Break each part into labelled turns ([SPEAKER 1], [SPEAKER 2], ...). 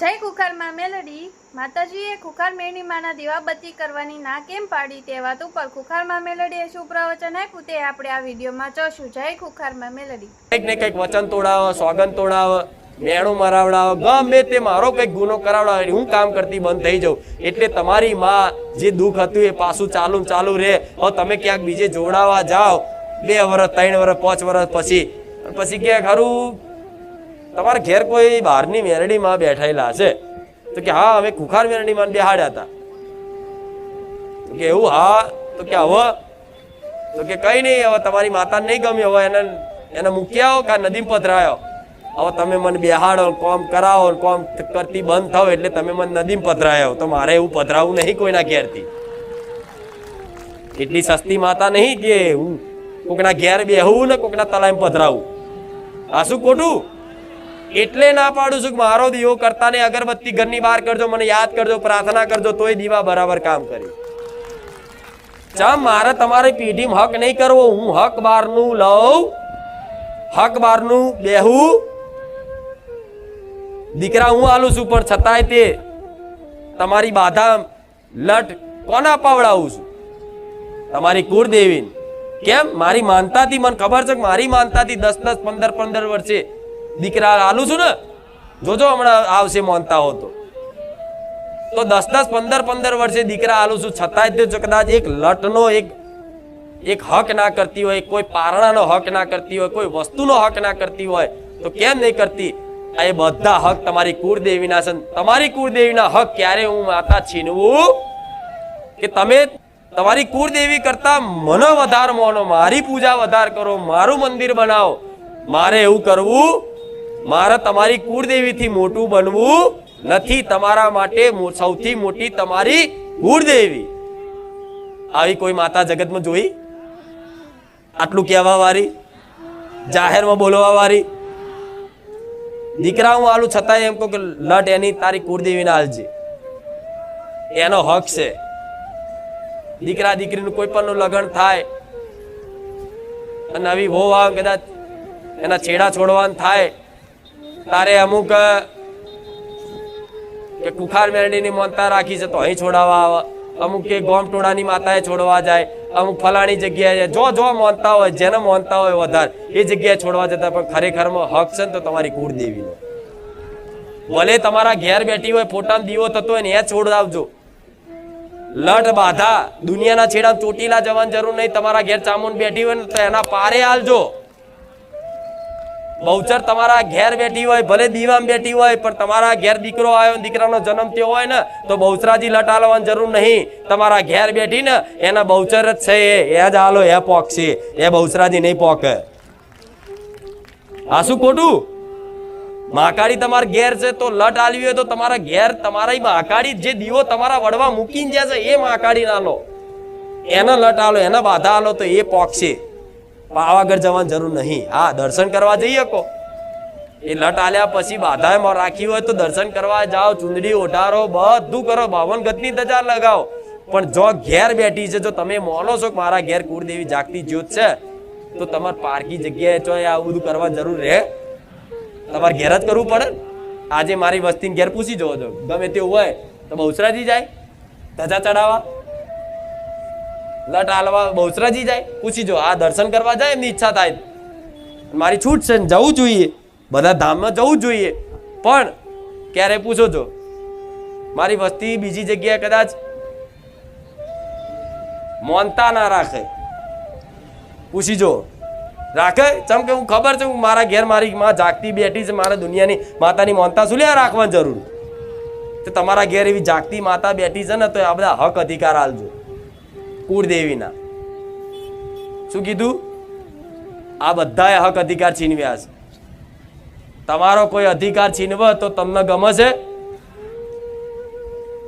[SPEAKER 1] જય કુખારમાં મેલડી. માતાજીએ કુકાર મેળની માના દીવાબત્તી કરવાની ના કેમ પાડી તે વાત ઉપર કુખારમાં મેલડીએ શું પ્રવચન આપ્યું તે આપણે આ વિડીયોમાં જોશું. જય કુખારમાં મેલડી.
[SPEAKER 2] કંઈક ને કંઈક વચન તોડાવ સોગન તોડાવ મેણું મરાવડાવ. ગમે તે મારો કંઈક ગુનો કરાવડાવ હું કામ કરતી બંધ થઈ જાઉં. એટલે તમારી માં જે દુઃખ હતું એ પાછું ચાલુ ચાલુ રહે. હવે તમે ક્યાંક બીજે જોડાવા જાઓ. બે વર્ષ ત્રણ વર્ષ પાંચ વર્ષ પછી. પછી કે ખરું તમારા ઘેર કોઈ બહારની મેરડીમાં બેઠેલા છે? તો કે હા, અમે કુખાર મેરડીમાં બેહાડ્યા હતા. તો કે એવું હા? તો કે હવે? તો કે કઈ નહીં, હવે તમારી માતા નહીં ગમ્યું. હવે એને એને મૂકી આવો કે નદીમાં પધરાયો? હવે તમે મને બેહાડો કોમ કરાવો કોમ કરતી બંધ થાવ એટલે તમે મને નદીમાં પધરાયો. તો મારે એવું પધરાવું નહીં કોઈના ઘેરથી. એટલી સસ્તી માતા નહીં કે હું કોકના ઘેર બેહવું ને કોકના તલાઈમાં પધરાવું. આ શું ખોટું? એટલે ના પાડું છું કે મારો દીવો કરતા ને અગરબત્તી ઘરની બહાર કરજો, મને યાદ કરજો, પ્રાર્થના કરજો, તોય દીવા બરાબર કામ કરી. ચમ, મારે તમારી પેઢીમાં હક નહીં કરવો, હું હક બારનું લઉં, હક બારનું બેહું. દીકરા, હું આલું છું, પણ છતાંય તે તમારી બાધા લટ કોના પાવડાવું છું? તમારી કુળદેવી કેમ? મારી માનતાથી મને ખબર છે કે મારી માનતાથી દસ દસ, પંદર પંદર વર્ષે દીકરા હાલું છું ને, જોજો હમણાં આવશે માનતા હો તો. તો દસ દસ પંદર પંદર વર્ષે દીકરા હાલું છું, છતાંય તે કદાચ એક લટનો એક એક હક ના કરતી હોય, કોઈ પારણાનો હક ના કરતી હોય, કોઈ વસ્તુનો હક ના કરતી હોય, તો કેમ નહીં કરતી? આ એ બધા હક તમારી કુળદેવીના છે તમારી કુળદેવીના હક ક્યારે હું માતા છીનવું? કે તમે તમારી કુળદેવી કરતા મને વધાર મોનો, મારી પૂજા વધાર કરો, મારું મંદિર બનાવો, મારે એવું કરવું મારે તમારી કુળદેવીથી મોટું બનવું નથી. તમારા માટે સૌથી મોટી તમારી કુળદેવી. આવી કોઈ માતા જગતમાં જોઈ? આટલું કહેવા વાળી? જાહેરમાં બોલવા વાળી? દીકરા હું આલું છતાંય એમ કહું કે લટ એની તારી કુળદેવીને હાલજી. એનો હક છે. દીકરા દીકરીનું કોઈ પણનું લગ્ન થાય અને નવી વહુ આવે કદાચ એના છેડા છોડવાનું થાય તારે અમુક કે કુખાર મેરડીની મોનતા રાખી છે તો અહીં છોડાવવા આવે. અમુક કે ગોમ ટોળાની માતાએ છોડવા જાય. અમુક ફલાણી જગ્યાએ જો જો માનતા હોય, જેને માનતા હોય વધારે, એ જગ્યાએ છોડવા જતા પણ ખરેખરમાં હક છે ને તો તમારી કુળદેવીનો. ભલે તમારા ઘેર બેઠી હોય, ફોટામાં દીવો થતો હોય ને, એ છોડાવજો. લટ બાધા, દુનિયાના છેડા ચોટીલા જવાની જરૂર નહીં. તમારા ઘેર ચામુંડ બેઠી હોય ને તો એના પારે હાલજો બહુચર તમારા ઘેર બેઠી હોય, ભલે દીવામાં બેઠી હોય, પણ તમારા ઘેર દીકરો આવ્યો દીકરાનો જન્મ થયો હોય ને, તો બહુચરાજી લટ હાલવાની જરૂર નહીં. તમારા ઘેર બેઠી ને એના બહુચર જ છે એ. જ હાલો, એ પોકશે એ બહુચરાજી નહીં પોક. આ શું ખોટું? મહાકાળી તમારા ઘેર છે તો લટ આલવી હોય તો તમારા ઘેર તમારા મહાકાળી જે દીવો તમારા વડવા મૂકીને જ્યાં છે એ મહાકાળી ના લો. એનો લટ આલો, એને બાધા આલો તો એ પોકશે પાવાગઢ જવાની જરૂર નહીં. હા, દર્શન કરવા જઈ શકો એ લટ આલ્યા પછી બાધા રાખી હોય તો દર્શન કરવા જાઓ, ચુંદડી ઓઢારો, બધું કરો. બાવન ગતની ધજા લગાવો. પણ જો ઘેર બેઠી છે, જો તમે મોનો છો મારા ઘેર કુળદેવી જાગતી જ્યોત છે, તો તમારે પારકી જગ્યાએ જો આ બધું કરવા જરૂર રહે. તમારે ઘેર જ કરવું પડે. આજે મારી વસ્તીને ઘેર પૂછી જવો છો. ગમે તેવું હોય તો બહુચરાજી જાય. ધજા ચડાવવા. લટ હાલવા બહુચરાજી જાય, પૂછી જો, આ દર્શન કરવા જાય? એમની ઈચ્છા થાય. મારી છૂટ છે જવું જોઈએ. બધા ધામમાં જવું જોઈએ. પણ ક્યારે પૂછો છો? મારી વસ્તી બીજી જગ્યાએ કદાચ મોનતા ના રાખે. પૂછી જો. રાખે? ચમ કે હું ખબર છે હું મારા ઘેર મારી માં જાગતી બેઠી છે, મારા દુનિયાની માતાની મોનતા શું લે રાખવાની જરૂર? તો તમારા ઘેર એવી જાગતી માતા બેઠી છે ને, તો આ બધા હક અધિકાર આલજો. કુળદેવીના. શું કીધું? આ બધાએ હક અધિકાર છીનવ્યા છે. તમારો કોઈ અધિકાર છીનવો તો તમને ગમે છે.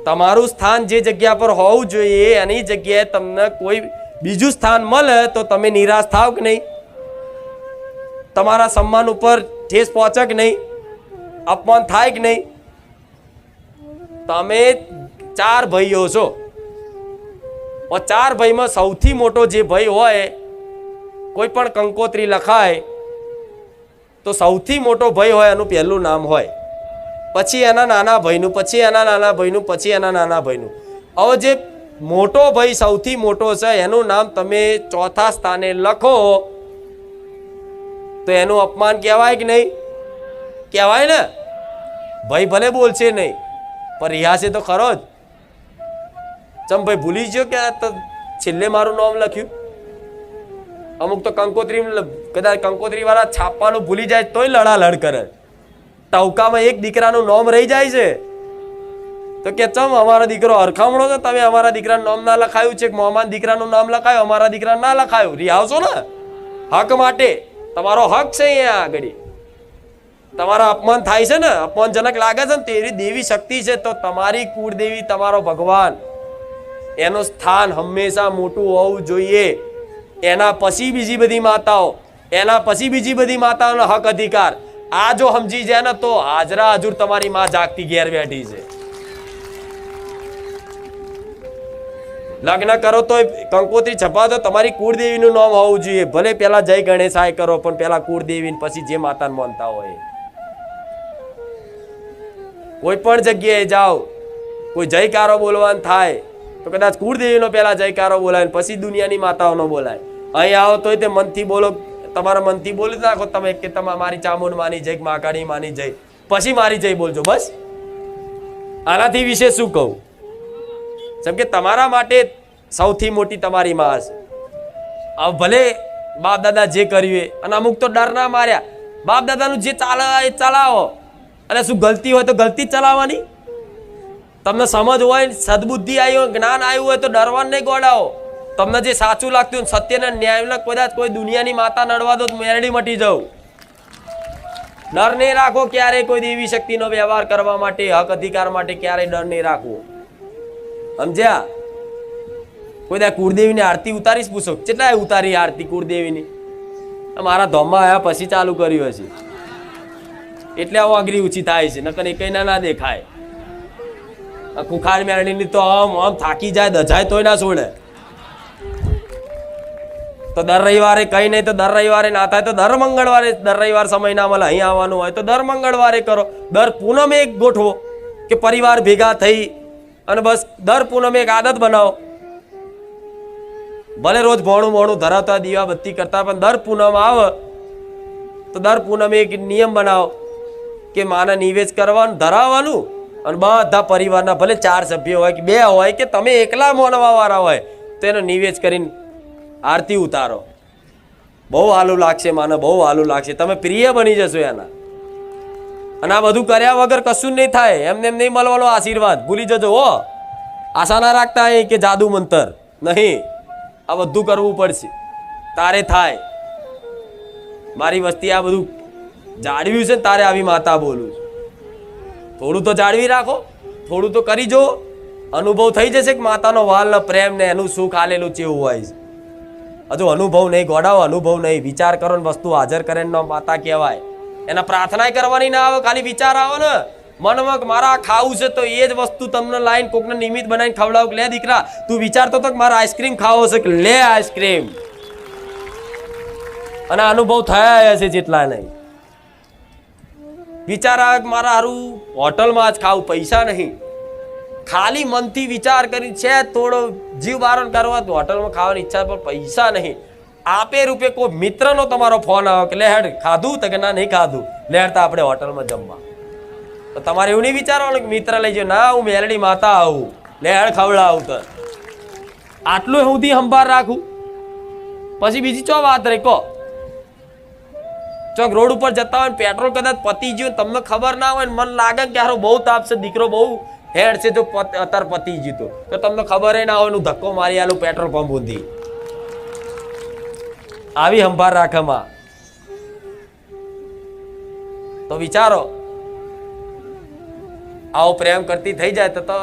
[SPEAKER 2] તમારું સ્થાન જે જગ્યા પર હોવું જોઈએ, એની જગ્યાએ તમને કોઈ બીજું સ્થાન મળે તો તમે નિરાશ થાવ કે નહીં? તમારા સન્માન ઉપર ઠેસ પહોંચે કે નહીં? અપમાન થાય કે નહીં? તમે ચાર ભાઈઓ છો. ચાર ભયમાં સૌથી મોટો જે ભય હોય કોઈ પણ કંકોત્રી લખાય તો સૌથી મોટો ભય હોય એનું પહેલું નામ હોય પછી એના નાના ભાઈનું પછી એના નાના ભાઈનું પછી એના નાના ભાઈનું હવે જે મોટો ભય સૌથી મોટો છે એનું નામ તમે ચોથા સ્થાને લખો તો એનું અપમાન કહેવાય કે નહીં કહેવાય ને ભાઈ ભલે બોલશે નહીં પણ રિહાશે તો ખરો જ ચમ ભાઈ ભૂલી ગયો કે છેલ્લે મારું નામ લખ્યું? અમુક તો કંકોત્રી કદાચ કંકોત્રી વાળા છાપવાનું ભૂલી જાય તોય લડાલડ કરે. ટવકામાં એક દીકરાનું નામ રહી જાય છે. તો કે ચમ અમારો દીકરો હરખામણો છે? તમે અમારા દીકરાનું નામ ના લખાયું છે? મોહમાન દીકરાનું નામ લખાયું? અમારા દીકરા ના લખાયું? રિહાવશો ને? હક માટે. તમારો હક છે અહીંયા આગળ. તમારા અપમાન થાય છે ને? અપમાનજનક લાગે છે ને? તેરી દેવી શક્તિ છે તો તમારી કુળદેવી તમારો ભગવાન. એનું સ્થાન હંમેશા મોટું હોવું જોઈએ. એના પછી બીજી બધી માતાઓ, એના પછી બીજી બધી માતાઓનો હક અધિકાર. આ જો સમજી જાય ને તો હાજરા હજુર તમારી માં જાગતી ઘેર બેઠી છે. લગ્ન કરો તો કંકોત્રી છપાતો તમારી કુળદેવીનું નામ હોવું જોઈએ. ભલે પેલા જય ગણેશાય કરો, પણ પેલા કુળદેવી પછી જે માતાને માનતા હોય. કોઈ પણ જગ્યાએ જાઓ, કોઈ જયકારો બોલવાનું થાય તો કદાચ કુળદેવીનો પહેલાં જયકારો બોલાય પછી દુનિયાની માતાઓનો બોલાય. અહીં આવો તોય તે મનથી બોલો, તમારા મનથી બોલી નાખો, તમે કે તમે, મારી ચામુંડ માની જય માકાણી માની જય. પછી મારી જય બોલજો, બસ. આનાથી વિશે શું કહું? જેમ કે તમારા માટે સૌથી મોટી તમારી માં હશે. ભલે બાપ દાદા જે કર્યું એ, અને અમુક તો ડર ના માર્યા. બાપ દાદાનું જે ચાલે, એ ચલાવો. અને શું ગલતી હોય તો ગલતી ચલાવવાની? તમને સમજ હોય, સદબુદ્ધિ આવી હોય, જ્ઞાન આવ્યું હોય તો ડરવાનું નહીં ગોડાવો તમને જે સાચું લાગતું હોય સત્યને ન્યાયને કદાચ કોઈ દુનિયાની માતા નડવા દો તો મેરડી મટી જાઉં. ડર નહીં રાખો ક્યારેય કોઈ દેવી શક્તિનો વ્યવહાર કરવા માટે, હક અધિકાર માટે ક્યારેય ડર નહીં રાખવો. સમજ્યા? કોઈ દા કુળદેવીની આરતી ઉતારીશ પૂછો. કેટલા ઉતારી આરતી કુળદેવીની? મારા ધોમમાં આવ્યા પછી ચાલુ કર્યું હશે. એટલે આવું આંગળી ઊંચી થાય છે, નકર એ કંઈ ના દેખાય. કુખાર મેરડીની તો આમ આમ થાકી જાય, દજાય તોય ના છોડે. તો દર રવિવારે કઈ નહીં, તો દર રવિવારે ના થાય, તો દર મંગળવારે, દર રવિવાર સમય ના મળે, અહીં આવવાનું હોય, તો દર મંગળવારે કરો. દર પૂનમે એક ગોઠવો કે પરિવાર ભેગા થઈ અને બસ દર પૂનમે એક આદત બનાવો. ભલે રોજ ભોણું ભોણું ધરાવતા દીવા બત્તી કરતા, પણ દર પૂનમ આવે, તો દર પૂનમે એક નિયમ બનાવો કે માને નિવેદ કરવાનું, ધરાવવાનું. અને બધા પરિવારના ભલે ચાર સભ્યો હોય કે બે હોય કે તમે એકલા મોનવાવાળા હોય, તો એનો નિવેદ કરીને આરતી ઉતારો. બહુ હાલું લાગશે માને, બહુ હાલું લાગશે. તમે પ્રિય બની જશો એના. અને આ બધું કર્યા વગર કશું નહીં થાય. એમને એમ નહીં મળવાનો આશીર્વાદ. ભૂલી જજો, હો. આશા ના રાખતા અહીં કે જાદુ મંતર. નહીં. આ બધું કરવું પડશે. તારે થાય. મારી વસ્તી આ બધું જાળવ્યું છે ને, તારે આવી માતા બોલું છું. થોડું તો જાળવી રાખો, થોડું તો કરી જો અનુભવ થઈ જશે કે માતાનો વાલનો પ્રેમ ને એનું સુખ આલેલું ચેવું હોય છે. હજુ અનુભવ નહીં ગોડાવો અનુભવ નહીં. વિચાર કરો ને વસ્તુ હાજર કરે ને માતા કહેવાય. એના પ્રાર્થના કરવાની ના આવે, ખાલી વિચાર આવે ને. મનમાં કે મારા ખાવું છે તો એ જ વસ્તુ તમને લાઈન કોકને નિમિત્ત બનાવીને ખવડાવું કે લે દીકરા, તું વિચારતો તો કે મારા આઈસ્ક્રીમ ખાવો છે કે લે આઈસ્ક્રીમ. અને અનુભવ થયા હશે જેટલા નહીં. વિચાર મારા હારું હોટલમાં જ ખાવું પૈસા નહીં. ખાલી મનથી વિચાર કરી છે થોડો જીવ બારણ કરવા હોટલમાં ખાવાની ઈચ્છા પણ પૈસા નહીં. આપે રૂપે કોઈ મિત્રનો તમારો ફોન આવે કે લેહેડ ખાધું? તો કે, ના, નહીં ખાધું. લેહેડ તો આપણે હોટલમાં જમવા. તો તમારે એવું નહીં વિચારવાનું કે મિત્ર લઈ જાઓ. ના, હું મેલડી માતા આવું. લે હેડ, ખવડાવું તો. આટલું સુધી સંભાળ રાખું. પછી બીજી ચો વાત રહી? કહો. ચોક રોડ ઉપર જતા હોય પેટ્રોલ કદાચ પતી ગયું તમને ખબર ના હોય મન લાગે કે હારો બહુ તાપ છે, દીકરો બહુ હેડ છે, જો અત્યારે પતી ગયું તો તો તમને ખબર ના હોય, હું ધક્કો મારી આલું પેટ્રોલ પંપ ઊંધી આવી સંભાળ રાખવામાં. તો વિચારો, આવો પ્રેમ કરતી થઈ જાય તો તો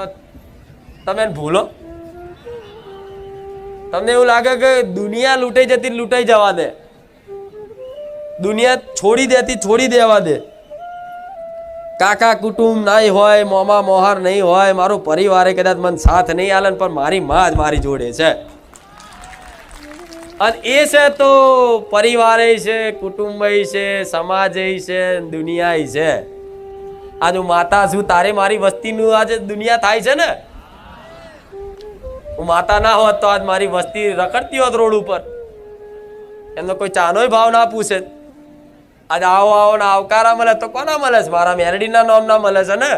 [SPEAKER 2] તમે ભૂલો. તમને એવું લાગે કે દુનિયા લૂંટાઈ જતી લૂંટાઈ જવા દે. દુનિયા છોડી દેતી છોડી દેવા દે. કાકા કુટુંબ નહીં હોય, મોમા મોહાર નહીં હોય, મારું પરિવારે કદાચ મને સાથ નહીં આલે પણ મારી માં જ મારી જોડે છે. અને એ છે તો પરિવારે છે કુટુંબ છે સમાજ છે દુનિયા છે. આજ હું માતા છું, તારે મારી વસ્તીનું આજે દુનિયા થાય છે ને? હું માતા ના હોત તો આજ મારી વસ્તી રખડતી હોત રોડ ઉપર. એમનો કોઈ ચાનોય ભાવ ના પૂછે. આજ આવો આવો ને આવકારા મળે તો કોના મળે છે? મારા મેરડીના નામના મળે છે ને?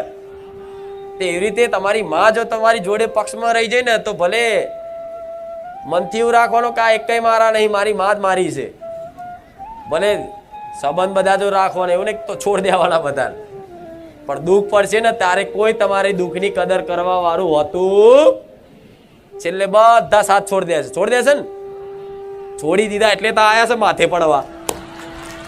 [SPEAKER 2] તે એવી રીતે તમારી માં જો તમારી જોડે પક્ષમાં રહી જાય ને, તો ભલે મનથી એવું રાખવાનો કે આ એકય મારા નહીં, મારી માં જ મારી છે. ભલે સંબંધ બધા જો રાખવાના, એવું નહીં તો છોડ દેવાના બધા પણ દુઃખ પડશે ને, ત્યારે કોઈ તમારી દુઃખની કદર કરવા વાળું હોતું. છેલ્લે બધા સાથ છોડી દે છે. છોડી દેશે ને? છોડી દીધા એટલે તો આયા છે માથે પડવા.